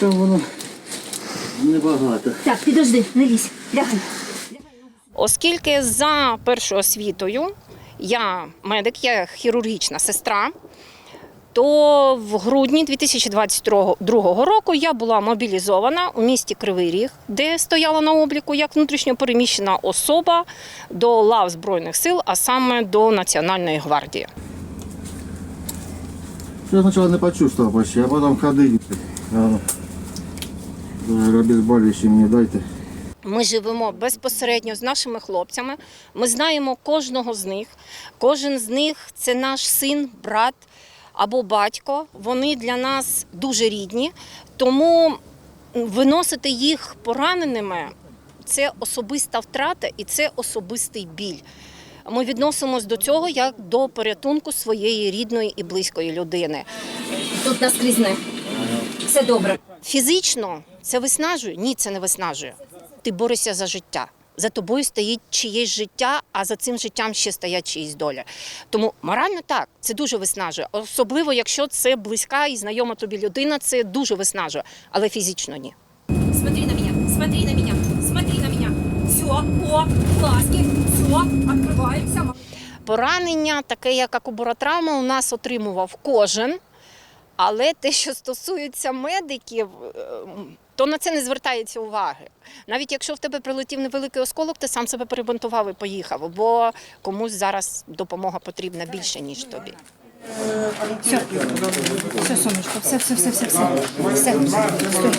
Це воно небагато. Так, підожди, не лізь. Лягай. Оскільки за першою освітою я медик, я хірургічна сестра, то в грудні 2022 року я була мобілізована у місті Кривий Ріг, де стояла на обліку як внутрішньопереміщена особа до лав Збройних сил, а саме до Національної гвардії. Я спочатку не почувствовал почти, а потом ходить. Обезболивающее мені дайте. Ми живемо безпосередньо з нашими хлопцями. Ми знаємо кожного з них. Кожен з них це наш син, брат або батько. Вони для нас дуже рідні. Тому виносити їх пораненими це особиста втрата і це особистий біль. Ми відносимось до цього як до порятунку своєї рідної і близької людини. Тут наскрізне. Все добре. Фізично це виснажує? Ні, це не виснажує. Ти борешся за життя. За тобою стоїть чиєсь життя, а за цим життям ще стоять чиїсь доля. Тому морально так, це дуже виснажує. Особливо, якщо це близька і знайома тобі людина, це дуже виснажує, але фізично ні. Смотри на меня, смотри на меня, смотри на меня. Все, о, глазки, все, открываемся. Поранення, таке як акубаротравма, у нас отримував кожен. Але те, що стосується медиків, е, то на це не звертається уваги. Навіть якщо в тебе прилетів невеликий осколок, ти сам себе перебунтував і поїхав, бо комусь зараз допомога потрібна більше, ніж тобі. Все, сонечко, все, все, все, все, все. Все, стой.